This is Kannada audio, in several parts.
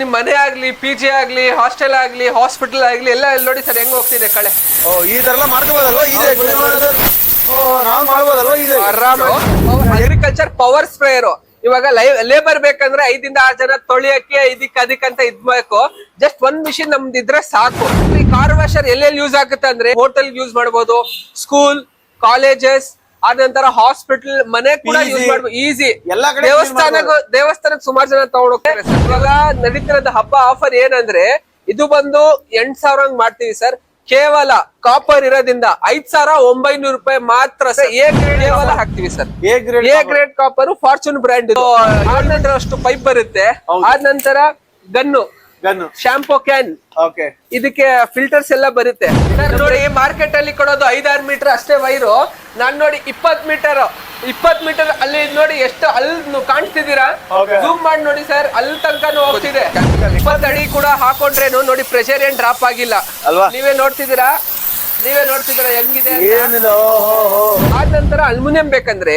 ನಿಮ್ ಮನೆ ಆಗ್ಲಿ ಪಿ ಜಿ ಆಗ್ಲಿ ಹಾಸ್ಟೆಲ್ ಆಗ್ಲಿ ಹಾಸ್ಪಿಟಲ್ ಆಗ್ಲಿ ಎಲ್ಲ ಇಲ್ಲಿ ನೋಡಿ ಸರ್ ಹೆಂಗ್ ಹೋಗ್ತಿದೆ ಕಳೆ. ಓ ಈ ತರ ಎಲ್ಲ ಮಾಡ್ಕೋಬೋದಲ್ವಾ ಇದೆ ಓ ನಾವ್ ಮಾಡ್ಬೋದಲ್ವಾ ಇದೆ ಆರಾಮ ಅಗ್ರಿಕಲ್ಚರ್ ಪವರ್ ಸ್ಪ್ರೇಯರ್ ಇವಾಗ ಲೇಬರ್ ಬೇಕಂದ್ರೆ ಐದಿಂದ ಆರು ಜನ ತೊಳಿಯಕ್ಕೆ ಇದಕ್ ಅದಕ್ಕೆ ಅಂತ ಇದ್ಬೇಕು. ಜಸ್ಟ್ ಒಂದ್ ಮಿಷಿನ್ ನಮ್ದು ಇದ್ರೆ ಸಾಕು. ಈ ಕಾರ್ ವಾಷರ್ ಎಲ್ಲೆಲ್ಲಿ ಯೂಸ್ ಆಗುತ್ತೆ ಅಂದ್ರೆ ಹೋಟೆಲ್ ಯೂಸ್ ಮಾಡ್ಬೋದು. ಸ್ಕೂಲ್ ಕಾಲೇಜಸ್ ಆದ ನಂತರ ಹಾಸ್ಪಿಟಲ್ ಮನೆ ಕೂಡ ಯೂಸ್ ಮಾಡ್ಬೋದು ಈಸಿ ಎಲ್ಲಾ ಕಡೆ use ದೇವಸ್ಥಾನ ದೇವಸ್ಥಾನಕ್ಕೆ ಸುಮಾರು ಜನ ತಗೊಂಡೋಗ್ತಾರೆ ಸರ್. ಇವಾಗ ನಡೀತಿರೋ ಹಬ್ಬ ಆಫರ್ ಏನಂದ್ರೆ ಇದು ಬಂದು ಎಂಟ್ ಸಾವಿರ ಮಾಡ್ತೀವಿ ಸರ್. ಕೇವಲ ಕಾಪರ್ ಇರೋದ್ರಿಂದ ಐದ್ ಸಾವಿರ ಒಂಬೈನೂರು ರೂಪಾಯಿ ಮಾತ್ರ ಸರ್. ಎ ಗ್ರೇಡ್ ಕೇವಲ ಹಾಕ್ತಿವಿ sir. A grade A grade copper Fortune brand ಆದ ನಂತರ ಅಷ್ಟು ಪೈಪ್ ಬರುತ್ತೆ. ಆದ ನಂತರ gun. Gun shampoo can okay ಇದಕ್ಕೆ ಫಿಲ್ಟರ್ಸ್ ಎಲ್ಲ ಬರುತ್ತೆ. ಸರ್ ನೋಡಿ ಮಾರ್ಕೆಟ್ ಅಲ್ಲಿ ಕೊಡೋದು ಐದಾರು ಮೀಟರ್ ಅಷ್ಟೇ ವೈರು. ನಾನ್ ನೋಡಿ ಇಪ್ಪತ್ ಮೀಟರ್ ಇಪ್ಪತ್ ಮೀಟರ್ ಅಲ್ಲಿ ನೋಡಿ ಎಷ್ಟು ಅಲ್ಲಿ ಕಾಣಿಸ್ತಿದ್ದೀರಾ? ಜೂಮ್ ಮಾಡಿ ನೋಡಿ ಸರ್ ಅಲ್ಲಿ ತನಕನೂ ಹೋಗ್ತಿದೆ. ಇಪ್ಪತ್ ಅಡಿ ಕೂಡ ಹಾಕೊಂಡ್ರೇನು ನೋಡಿ ಪ್ರೆಷರ್ ಏನ್ ಡ್ರಾಪ್ ಆಗಿಲ್ಲ. ಅಲ್ವಾ? ನೀವೇ ನೋಡ್ತಿದ್ದೀರಾ? ನೀವೇ ನೋಡ್ತಿದ್ದೀರಾ ಹೆಂಗಿದೆ ಆದ ನಂತರ ಅಲ್ಯೂಮಿನಿಯಂ ಬೇಕಂದ್ರೆ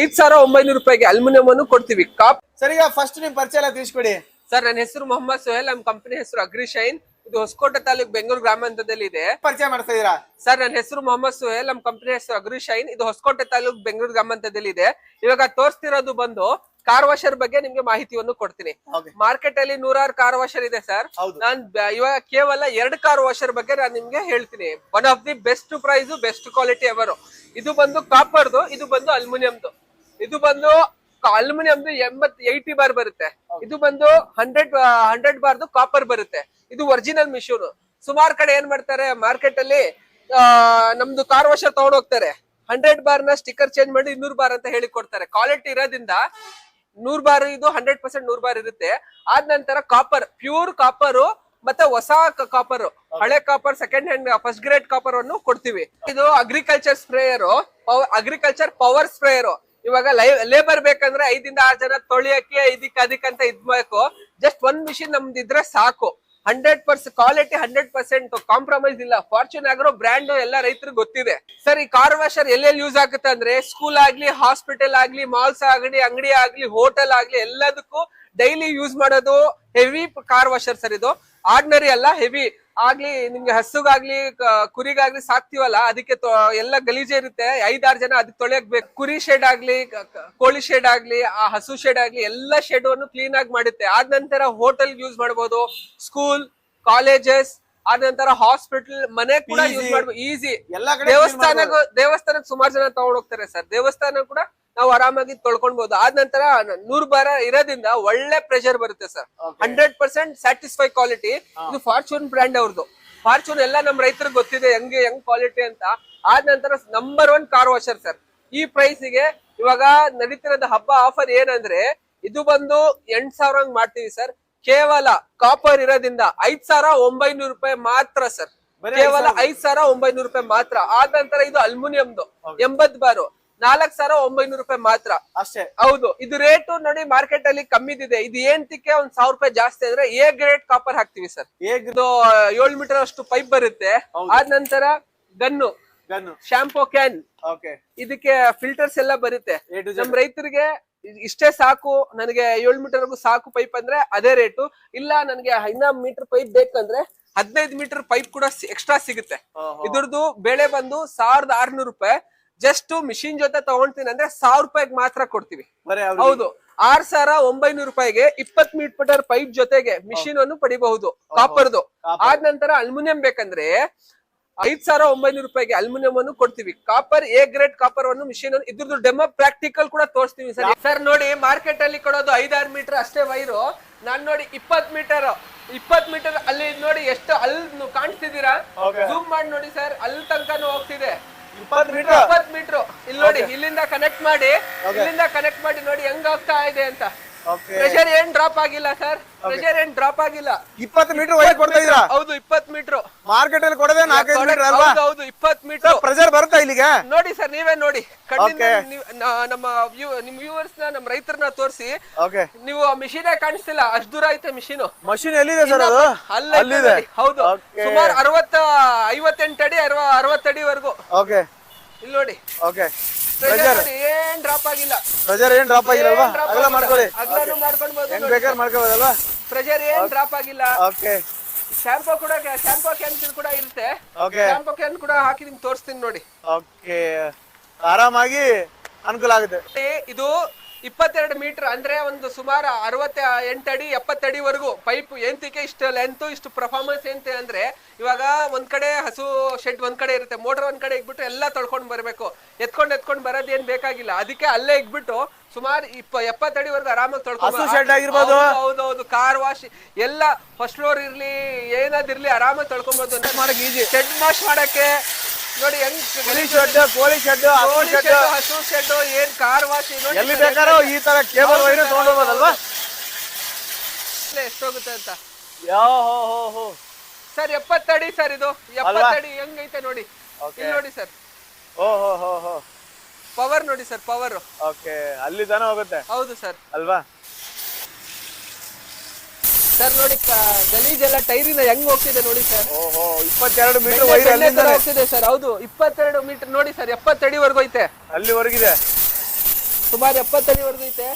ಐದ್ ಸಾವಿರ ಒಂಬೈನೂರು ರೂಪಾಯಿಗೆ ಅಲ್ಯೂಮಿನಿಯಂ ಅನ್ನು ಕೊಡ್ತೀವಿ. ಕಾಪ್ ಸರಿ ಫಸ್ಟ್ ನಿಮ್ ಪರಿಚಯ ಎಲ್ಲ ತಿಳಿಸ್ಕೊಡಿ. ಸರ್ ನನ್ನ ಹೆಸರು ಮೊಹಮ್ಮದ್ ಸೊಹೇಲ್ ನಮ್ಮ ಕಂಪನಿ ಹೆಸರು ಅಗ್ರಿಶೈನ್ ಇದು ಹೊಸಕೋಟೆ ತಾಲೂಕ್ ಬೆಂಗಳೂರು ಗ್ರಾಮಾಂತರದಲ್ಲಿ ಇದೆ. ಪರಿಚಯ ಮಾಡ್ತಾ ಇದೀರಾ ಸರ್ ನನ್ನ ಹೆಸರು ಮೊಹಮ್ಮದ್ ಸೊಹೇಲ್ ನಮ್ಮ ಕಂಪನಿ ಹೆಸರು ಅಗ್ರಿಶೈನ್ ಇದು ಹೊಸಕೋಟೆ ತಾಲೂಕು ಬೆಂಗಳೂರು ಗ್ರಾಮಾಂತರದಲ್ಲಿ ಇದೆ. ಇವಾಗ ತೋರಿಸ್ತಿರೋದು ಬಂದು ಕಾರ್ ವಾಷರ್ ಬಗ್ಗೆ ನಿಮ್ಗೆ ಮಾಹಿತಿಯನ್ನು ಕೊಡ್ತೀನಿ. ಮಾರ್ಕೆಟ್ ಅಲ್ಲಿ ನೂರಾರು ಕಾರ್ ವಾಷರ್ ಇದೆ ಸರ್. ಹೌದು. ನಾನ್ ಇವಾಗ ಕೇವಲ ಎರಡು ಕಾರ್ ವಾಷರ್ ಬಗ್ಗೆ ನಾನು ನಿಮ್ಗೆ ಹೇಳ್ತೀನಿ. One of the best price best quality ಅವರು ಇದು ಬಂದು ಕಾಪರ್ದು ಇದು ಬಂದು ಅಲ್ಯೂಮಿನಿಯಂದು ಇದು ಬಂದು ಅಲ್ಯೂಮಿನಿಯಂದು ಎಂಬತ್ ಏಯ್ಟಿ ಬಾರ್ ಬರುತ್ತೆ. ಇದು ಬಂದು ಹಂಡ್ರೆಡ್ ಹಂಡ್ರೆಡ್ ಬಾರ್ದು ಕಾಪರ್ ಬರುತ್ತೆ. ಇದು ಒರಿಜಿನಲ್ ಮಿಷೂನ್ ಸುಮಾರು ಕಡೆ ಏನ್ ಮಾಡ್ತಾರೆ ಮಾರ್ಕೆಟ್ ಅಲ್ಲಿ ನಮ್ದು ಕಾರ್ ವಾಶರ್ ತಗೊಂಡ್ ಹೋಗ್ತಾರೆ. ಹಂಡ್ರೆಡ್ ಬಾರ್ನ ಸ್ಟಿಕ್ಕರ್ ಚೇಂಜ್ ಮಾಡಿ ಇನ್ನೂರು ಬಾರ್ ಅಂತ ಹೇಳಿ ಕೊಡ್ತಾರೆ. ಕ್ವಾಲಿಟಿ ಇರೋದ್ರಿಂದ ನೂರ್ ಬಾರ್ ಇದು ಹಂಡ್ರೆಡ್ ಪರ್ಸೆಂಟ್ ನೂರ್ ಬಾರ್ ಇರುತ್ತೆ. ಆದ ನಂತರ ಕಾಪರ್ ಪ್ಯೂರ್ ಕಾಪರ್ ಮತ್ತೆ ಹೊಸ ಕಾಪರ್ ಹಳೆ copper second hand first grade copper ಅನ್ನು ಕೊಡ್ತೀವಿ. ಇದು agriculture sprayer agriculture power sprayer ಇವಾಗ ಲೇಬರ್ ಬೇಕಂದ್ರೆ ಐದಿಂದ ಆರು ಜನ ತೊಳಿಯಕ್ಕೆ ಇದಕ್ಕೆ ಅದಕ್ಕಂತ ಇದ್ಬೇಕು. ಜಸ್ಟ್ ಒಂದ್ ಮಿಷಿನ್ ನಮ್ದು ಇದ್ರೆ ಸಾಕು. Hundred percent quality hundred percent compromise ಇಲ್ಲ. ಫಾರ್ಚೂನ್ ಆಗಿರೋ ಬ್ರ್ಯಾಂಡ್ ಎಲ್ಲ ರೈತರಿಗೆ ಗೊತ್ತಿದೆ. ಸರ್, ಈ ಕಾರ್ ವಾಷರ್ ಎಲ್ಲೆಲ್ಲಿ ಯೂಸ್ ಆಗುತ್ತೆ ಅಂದ್ರೆ ಸ್ಕೂಲ್ ಆಗ್ಲಿ ಹಾಸ್ಪಿಟಲ್ ಆಗ್ಲಿ ಮಾಲ್ಸ್ ಆಗಲಿ, ಅಂಗಡಿ ಆಗ್ಲಿ ಹೋಟೆಲ್ ಆಗ್ಲಿ ಎಲ್ಲದಕ್ಕೂ ಡೈಲಿ ಯೂಸ್ ಮಾಡೋದು ಹೆವಿ ಕಾರ್ ವಾಷರ್ ಸರ್ ಇದು. ಆರ್ಡಿನರಿ ಅಲ್ಲ ಹೆವಿ ಆಗ್ಲಿ ನಿಮ್ಗೆ ಹಸುಗಾಗ್ಲಿ ಕುರಿಗಾಗ್ಲಿ ಸಾಕ್ತಿವಲ್ಲ ಅದಕ್ಕೆ ಎಲ್ಲ ಗಲೀಜೆ ಇರುತ್ತೆ. ಐದಾರು ಜನ ಅದಕ್ಕೆ ತೊಳೆಯಕ್ ಬೇಕು ಕುರಿ ಶೆಡ್ ಆಗ್ಲಿ ಕೋಳಿ ಶೆಡ್ ಆಗ್ಲಿ ಆ ಹಸು ಶೆಡ್ ಆಗ್ಲಿ ಎಲ್ಲ ಶೆಡ್ ಅನ್ನು ಕ್ಲೀನ್ ಆಗಿ ಮಾಡುತ್ತೆ. ಆದ ನಂತರ ಹೋಟೆಲ್ ಯೂಸ್ ಮಾಡಬಹುದು ಸ್ಕೂಲ್ ಕಾಲೇಜಸ್ ಆದ ನಂತರ ಹಾಸ್ಪಿಟಲ್ ಮನೆ ಕೂಡ ಯೂಸ್ ಮಾಡ್ಬೋದು ಈಸಿ ಎಲ್ಲಾ ಕಡೆ ದೇವಸ್ಥಾನ ದೇವಸ್ಥಾನಕ್ಕೆ ಸುಮಾರು ಜನ ತಗೊಂಡೋಗ್ತಾರೆ ಸರ್. ದೇವಸ್ಥಾನ ಕೂಡ ನಾವು ಆರಾಮಾಗಿ ತೊಳ್ಕೊಳ್ಬಹುದು ಆದ ನಂತರ ನೂರ್ ಬಾರ ಇರೋದ್ರಿಂದ ಒಳ್ಳೆ ಪ್ರೆಷರ್ ಬರುತ್ತೆ sir. Hundred percent satisfy quality ಇದು ಫಾರ್ಚೂನ್ ಬ್ರ್ಯಾಂಡ್ ಅವ್ರದ್ದು ಫಾರ್ಚೂನ್ ಎಲ್ಲ ನಮ್ ರೈತರಿಗೆ ಗೊತ್ತಿದೆ ಹೆಂಗೆ ಹೆಂಗ್ ಕ್ವಾಲಿಟಿ ಅಂತ. ಆದ ನಂತರ number one car washer sir. ಈ ಪ್ರೈಸ್ಗೆ ಇವಾಗ ನಡೀತಿರೋದ ಹಬ್ಬ ಆಫರ್ ಏನಂದ್ರೆ ಇದು ಬಂದು ಎಂಟ್ ಸಾವಿರ ಹಂಗ್ ಮಾಡ್ತೀವಿ ಸರ್. ಕೇವಲ ಕಾಪರ್ ಇರೋದ್ರಿಂದ ಐದ್ ಸಾವಿರ ಒಂಬೈನೂರು ರೂಪಾಯಿ ಮಾತ್ರ ಸರ್. ಕೇವಲ ಐದ್ ಸಾವಿರ ಒಂಬೈನೂರು ರೂಪಾಯಿ ಮಾತ್ರ. ಆದ ನಂತರ ಇದು ಅಲ್ಯೂಮಿನಿಯಂದು ಎಂಬತ್ ಬಾರು. ನಾಲ್ಕ್ ಸಾವಿರ ಒಂಬೈನೂರು ರೂಪಾಯಿ ಮಾತ್ರ. ಅಷ್ಟೇ. ಹೌದು ಇದು ರೇಟ್ ನೋಡಿ ಮಾರ್ಕೆಟ್ ಅಲ್ಲಿ ಕಮ್ಮಿದಿದೆ. ಇದು ಏಂತಿಕ್ಕೆ ಒಂದ್ ಸಾವಿರ ರೂಪಾಯಿ ಜಾಸ್ತಿ ಆದ್ರೆ ಎ ಗ್ರೇಡ್ ಕಾಪರ್ ಹಾಕ್ತಿವಿ ಸರ್. ಏಳು ಮೀಟರ್ ಅಷ್ಟು ಪೈಪ್ ಬರುತ್ತೆ. ಆದ ನಂತರ ಗನ್ನು. ಗನ್ನು. ಶಾಂಪೂ ಕ್ಯಾನ್ ಇದಕ್ಕೆ ಫಿಲ್ಟರ್ಸ್ ಎಲ್ಲ ಬರುತ್ತೆ. ನಮ್ ರೈತರಿಗೆ ಇಷ್ಟೇ ಸಾಕು. ನನಗೆ ಏಳು ಮೀಟರ್ ಸಾಕು ಪೈಪ್ ಅಂದ್ರೆ ಅದೇ ರೇಟು ಇಲ್ಲ ನನಗೆ ಇನ್ನ ಮೀಟರ್ ಪೈಪ್ ಬೇಕಂದ್ರೆ ಹದಿನೈದು ಮೀಟರ್ ಪೈಪ್ ಕೂಡ ಎಕ್ಸ್ಟ್ರಾ ಸಿಗುತ್ತೆ. ಇದರದು ಇದ್ರದ್ದು ಬೆಲೆ ಬಂದು ಸಾವಿರದ ಆರ್ನೂರು ರೂಪಾಯಿ. ಜಸ್ಟ್ ಮಿಷಿನ್ ಜೊತೆ ತಗೊಂತೀನಿ ಅಂದ್ರೆ ಸಾವಿರ ರೂಪಾಯಿಗೆ ಮಾತ್ರ ಕೊಡ್ತೀವಿ. ಹೌದು. ಆರ್ ಸಾವಿರ ಒಂಬೈನೂರು ರೂಪಾಯಿಗೆ ಇಪ್ಪತ್ ಮೀಟರ್ ಪೈಪ್ ಜೊತೆಗೆ ಮಿಷಿನ್ ಅನ್ನು ಪಡಿಬಹುದು. ಕಾಪರ್ದು. ಆದ ನಂತರ ಅಲ್ಯೂಮಿನಿಯಂ ಬೇಕಂದ್ರೆ ಐದ್ ಸಾವಿರ ಒಂಬೈನೂರು ರೂಪಾಯಿಗೆ ಅಲ್ಯೂಮಿನಿಯಂ ಅನ್ನು ಕೊಡ್ತೀವಿ. ಕಾಪರ್ ಎ ಗ್ರೇಡ್ ಕಾಪರ್ ಅನ್ನು ಮಿಷಿನ್ ಅನ್ನು ಇದ್ರದ್ದು ಡೆಮೋ ಪ್ರಾಕ್ಟಿಕಲ್ ಕೂಡ ತೋರಿಸ್ತೀವಿ ಸರ್. ಸರ್ ನೋಡಿ ಮಾರ್ಕೆಟ್ ಅಲ್ಲಿ ಕೊಡೋದು ಐದಾರು ಮೀಟರ್ ಅಷ್ಟೇ ವೈರು. ನಾನ್ ನೋಡಿ ಇಪ್ಪತ್ ಮೀಟರ್ ಇಪ್ಪತ್ ಮೀಟರ್ ಅಲ್ಲಿ ನೋಡಿ ಎಷ್ಟು ಅಲ್ಲಿ ಕಾಣಿಸ್ತಿದ್ದೀರಾ. ಜೂಮ್ ಮಾಡಿ ನೋಡಿ ಸರ್. ಅಲ್ಲಿ ತನಕ ಹೋಗ್ತಿದೆ. ಇಪ್ಪತ್ತು ಮೀಟರ್. ಇಪ್ಪತ್ ಮೀಟರ್. ಇಲ್ಲಿ ನೋಡಿ ಇಲ್ಲಿಂದ ಕನೆಕ್ಟ್ ಮಾಡಿ ಇಲ್ಲಿಂದ ಕನೆಕ್ಟ್ ಮಾಡಿ ನೋಡಿ ಹೆಂಗ್ ಹೋಗ್ತಾ ಇದೆ ಅಂತ. ಪ್ರೆಷರ್ ಏನ್ ಡ್ರಾಪ್ ಆಗಿಲ್ಲ ಸರ್ ಪ್ರೆಷರ್ ಏನ್ ಡ್ರಾಪ್ ಆಗಿಲ್ಲ? ಇಪ್ಪತ್ತು ಮೀಟರ್ ಒಳಗೆ ಕೊಡ್ತಾ ಇದ್ರ ಹೌದು ಇಪ್ಪತ್ ಮೀಟರ್ ಮಾರ್ಕೆಟ್ ಅಲ್ಲಿ ಕೊಡದೆ ನಾಲ್ಕೈದು ಮೀಟರ್ ಅಲ್ವಾ? ಹೌದು ಇಪ್ಪತ್ ಮೀಟರ್ ಪ್ರೆಷರ್ ಬರುತ್ತಾ ಇಲ್ಲಿಗೆ? ನೋಡಿ ಸರ್ ನೀವೇ ನೋಡಿ. ಕಣ್ಣಿಂದ ನೀವ್- ನಾ- ನಮ್ಮ ವ್ಯೂ- ನಿಮ್ ವ್ಯೂವರ್ಸ್ನ ನಮ್ಮ ರೈತರನ್ನ ತೋರಿಸಿ. ಓಕೆ ನೀವು ಏ ಕಾಣಿಸ್ತಿಲ್ಲ. ಅಷ್ಟ್ ದೂರ ಐತೆ ಮಿಷಿನ್ ಮಷಿನ್ ಎಲ್ಲಿದೆ ಸರ್ ಅದು? ಅಲ್ಲಿದೆ. ಹೌದು. Okay. ಸುಮಾರು ಅರವತ್ತ ಐವತ್ತೆಂಟು ಅಡಿ ಅರವ ಅರವತ್ತಡಿವರೆಗೂ ಓಕೆ ಇಲ್ಲಿ ನೋಡಿ. ಓಕೆ ಪ್ರೆಷರ್ ಏನ್ ಡ್ರಾಪ್ ಆಗಿಲ್ಲ. ಪ್ರೆಷರ್ ಏನ್ ಡ್ರಾಪ್ ಏನ್ drop ಅಗಲ ಆಗಿಲ್ಲ. ಮಾಡ್ಕೊಳ್ಳಿ. ಅಗಲನೂ ಮಾಡ್ಕೊಳ್ಬೋದು ಹೆಂಗ್ ಬೇಕಾದ್ರೆ ಪ್ರೆಷರ್ ಏನ್ ಡ್ರಾಪ್ ಆಗಿಲ್ಲ. ಓಕೆ ಶಾಂಪೂ ಕೂಡ ಶಾಂಪೂ ಕ್ಯಾನ್ ಕೂಡ ಇರುತ್ತೆ. ಓಕೆ ಶಾಂಪೂ ಕ್ಯಾನ್ ಕೂಡ ಹಾಕಿ ನಿಮ್ಗೆ ತೋರಿಸ್ತೀನಿ ನೋಡಿ. ಓಕೆ ಆರಾಮಾಗಿ ಅನುಕೂಲ ಆಗುತ್ತೆ. ಇದು ಇಪ್ಪತ್ತೆರಡು ಮೀಟರ್ ಅಂದ್ರೆ ಒಂದು ಸುಮಾರು ಅರವತ್ತ ಎಂಟಡಿ ಎಪ್ಪತ್ತಡಿವರೆಗೂ ಪೈಪ್ ಎಂತಿಕೆ ಇಷ್ಟು ಲೆಂತ್ ಇಷ್ಟು ಪರ್ಫಾರ್ಮೆನ್ಸ್ ಎಂತ ಅಂದ್ರೆ ಇವಾಗ ಒಂದ್ ಕಡೆ ಹಸು ಶೆಡ್ ಒಂದ್ ಕಡೆ ಇರುತ್ತೆ ಮೋಟರ್ ಒಂದ್ ಕಡೆ ಇಕ್ಬಿಟ್ಟು ಎಲ್ಲ ತೊಳ್ಕೊಂಡು ಬರ್ಬೇಕು. ಎತ್ಕೊಂಡು ಎತ್ಕೊಂಡು ಬರೋದೇನ್ ಬೇಕಾಗಿಲ್ಲ. ಅದಕ್ಕೆ ಅಲ್ಲೇ ಇಕ್ಬಿಟ್ಟು ಸುಮಾರು ಇಪ್ಪ ಎಪ್ಪತ್ತಡಿವರೆಗೂ ಆರಾಮಾಗಿ ತೊಳ್ಕೊಂಡು. ಹೌದೌದು ಕಾರ್ ವಾಶ್ ಎಲ್ಲ ಫಸ್ಟ್ ಫ್ಲೋರ್ ಇರ್ಲಿ ಏನಾದಿರ್ಲಿ ಆರಾಮಾಗಿ ತೊಳ್ಕೊಂಬೋದು ಮಾಡಕ್ ಈಜಿ ಶೆಡ್ ವಾಶ್ ಮಾಡಕ್ಕೆ ನೋಡಿ ಹೆಂಗ್ ಕೋಳಿ ಶೆಡ್ ಕೋಳಿ ಶೆಡ್ ಹಸು ಶೆಡ್. ಹಸು ಶೆಡ್ ಏನ್ ಕಾರ್ ವಾಶ್ ನೋಡಿ ಎಲ್ಲಿ ಬೇಕಾದ್ರೂ ಈ ತರ ಕೇಬಲ್ ವೈರ್ ತಗೊಂಡೋಗೋದಲ್ವಾ ಎಷ್ಟೋಗುತ್ತೆ ಅಂತ? ಯೋ ಹೋ ಹೋ ಹೋ. ಸರ್ ಎಪ್ಪತ್ತಡಿ ಸರ್ ಇದು. ಎಪ್ಪತ್ತಡಿ ಹೆಂಗೈತೆ ನೋಡಿ. ಇಲ್ಲಿ ನೋಡಿ ಸರ್. ಓ ಹೋ ಹೋ ಹೋ. ಪವರ್ ನೋಡಿ ಸರ್ ಪವರ್. ಓಕೆ ಅಲ್ಲಿ ತಾನೇ ಹೋಗುತ್ತೆ? ಹೌದು ಸರ್. ಅಲ್ವಾ? ಸರ್ ನೋಡಿ ಗಲೀಜೆಲ್ಲ ಟೈರಿನ ಹೆಂಗ್ ಹೋಗ್ತಿದೆ ನೋಡಿ ಸರ್ ಓಹೋ ಇಪ್ಪತ್ತೆರಡು ಮೀಟರ್ ವೈರ್ ಹೋಗ್ತಿದೆ ಸರ್ ಹೌದು ಇಪ್ಪತ್ತೆರಡು ಮೀಟರ್ ನೋಡಿ ಸರ್ ಎಪ್ಪತ್ತಡಿವರೆಗೂ ಐತೆ. ಅಲ್ಲಿವರೆಗಿದೆ. ಸುಮಾರು ಎಪ್ಪತ್ತಡಿವರೆಗೂ ಐತೆ.